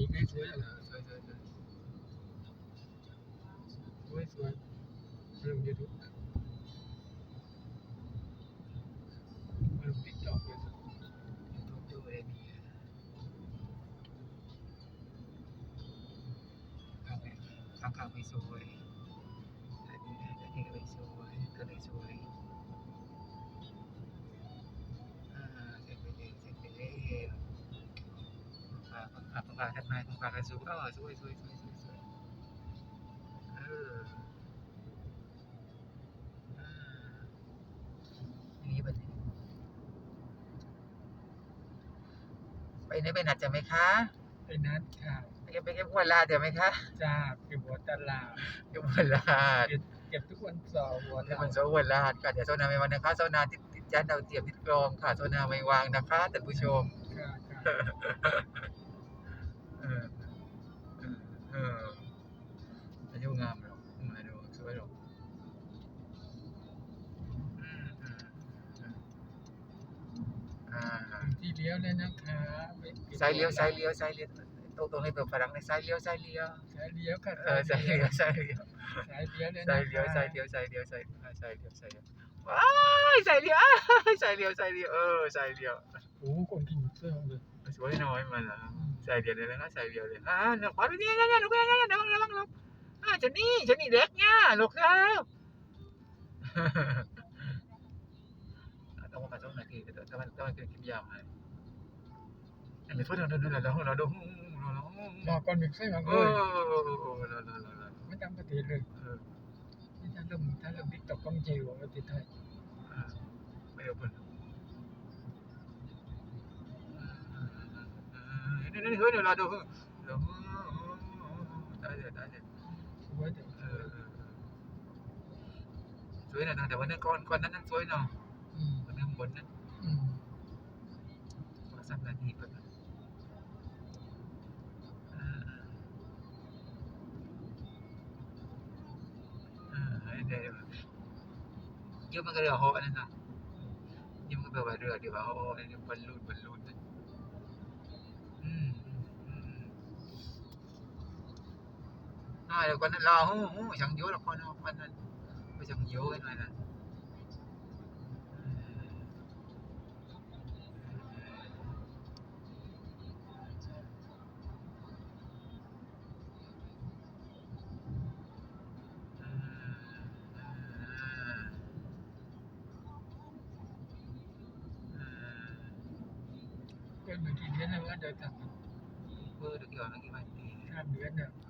มีใครสวย เอ เหรอ อสวยสวยสวย สวยสวยลงยูทูบลงติ๊กต็อกเลย ยูทูบดูเอมีข้างไหนข้างข้างไม่สวยอันนี้อันนี้ก็ไม่สวยก็ าอ่าตรงกลางทัดไม้ตรงกลางกันสูงเออสวยสวยสวยสวยสวยเออนี่บัดนี้ไปไหนไปนัดจะไหมคะไอ้นัทค่ะไปเก็บไปเก็บหัวลาเดจะไหมคะจ้าเก็บหัวตลาดเก็บหัวลาดเก็บทุกวันเสาร์หัวเดี๋ยวตมัลานดโซหัวลาดค่ะเดี๋ยวโซนาไม่วางนะคะโซนาติดติดจานดาวเทียมติดกรองค่ะโซนาไม่วางนะคะท่านผู้ชมค่ะ เลี้ยวเลยนะคะไม่ก็บซ้ายเลี้ยวซ้ายเลี้ยวซ้ายเลี้ยวตรงตรงให้เปิดฝรั่งในซ้ายเลี้ยวซ้ายเลี้ยวซ้ายเลี้ยวค่ะเออซ้ายเลี้ยวซ้ายเลี้ยวซ้ายเลี้ยวเลยซ้านะยเลี้ยวคะซ้ายเลี้ยวซ้ายเลี้ยวซ้ายอ่าซ้ายเลี้ยวซ้ายเลี้ยวว้ายซ้ายเลี้ยวอ้ายซ้ายเลี้ยวซ้ายเลี้ยวเออซ้ายเลี้ยวโอ้โหคนกินเสื้อเลยสวยน้อยมันละซ้ายเลี้ยวเลยนะซ้ายเลี้ยวเลยอ่าเนี่ยขวาไปเนี่ยเนี่ยเนี่ยลูกเนี่ยเนี่ยระวังระวังระวังอ่าฉันนี่ฉันนี่เด็กเนี่ยลูกครับอะต้องมาต้องนาทีแต่ถ้ามันถ้ามันเกินคลิปยาวไปอั นนี้พูดเราดูเราดูเราดูมาก่อนมีใครมาเอเลอยเราเราเราเราไม่จำปฏิเลยเออนี่ถ้าเริ่มถ้าเริ่มติ๊กตอกก็ไม่ใช่ว่าติดไทยไม่เอาเพิ่นนี่นี่เฮ้ยเดี๋ยวเราดูเดี๋ยวตายเลยตายเลยสวยแต่เออสวยนะแต่วันนั้นก้อนก้อนนั้นนั่นสวยเนาะอืมวันนั้นบนนั้นอืมสักนาทีก่อนเดี๋ยวยืมมันก็เรือเหาะนั่นนะยืมมันก็แบบว่าเรือเดี๋ ยวว่าเหาะนี่บอลลูนบอลลูนนั่นอืมอืมอ่าเดี๋ยวก่อ นนั้นรอหูหูช่างโย